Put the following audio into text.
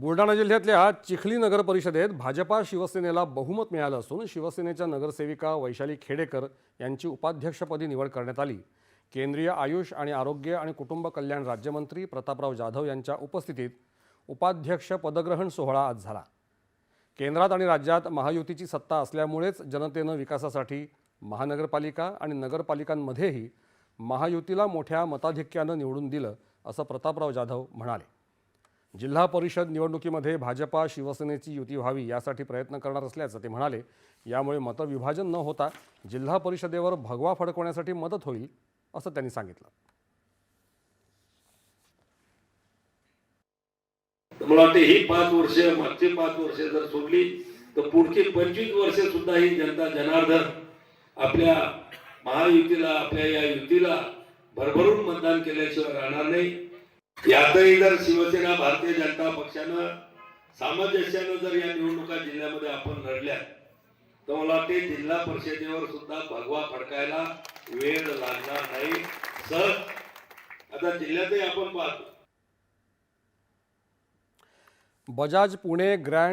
बुलढाणा जिल्ह्यातल्या चिखली नगर परिषदेत भाजपा शिवसेनेला बहुमत मिळालं असून शिवसेनेच्या नगरसेविका वैशाली खेडेकर यांची उपाध्यक्षपदी निवड करण्यात आली. केंद्रीय आयुष आणि आरोग्य आणि कुटुंब कल्याण राज्यमंत्री प्रतापराव जाधव यांच्या उपस्थितीत उपाध्यक्ष पदग्रहण सोहळा आज झाला. केंद्रात आणि राज्यात महायुतीची सत्ता असल्यामुळेच जनतेनं विकासासाठी महानगरपालिका आणि नगरपालिकांमध्येही महायुतीला मोठ्या मताधिक्यानं निवडून दिलं असं प्रतापराव जाधव म्हणाले. जिल्हा परिषद निवडणुकीमध्ये भाजपा शिवसेनेची युती व्हावी यासाठी प्रयत्न करणार असल्याचं ते म्हणाले. यामुळे मतविभाजन न होता जिल्हा परिषदेवर भगवा फडकवण्यासाठी मदत होईल असं त्यांनी सांगितलं. मला वाटते ही पाच वर्ष मागची पाच वर्ष जर सोडली तर पुढची पंचवीस वर्ष सुद्धा ही जनता जनार्दन आपल्या महायुतीला आपल्या या युतीला भरभरून मतदान केल्याशिवाय राहणार नाही. यातही जर शिवसेना भारतीय जनता पक्षानं सामंजस्यानं जर या निवडणुका जिल्ह्यामध्ये आपण लढल्या तर मला वाटते जिल्हा परिषदेवर सुद्धा भगवा फडकायला वेळ लागणार नाही. सहज आता जिल्ह्यातही आपण पाहतो. बजाज पुणे ग्रँड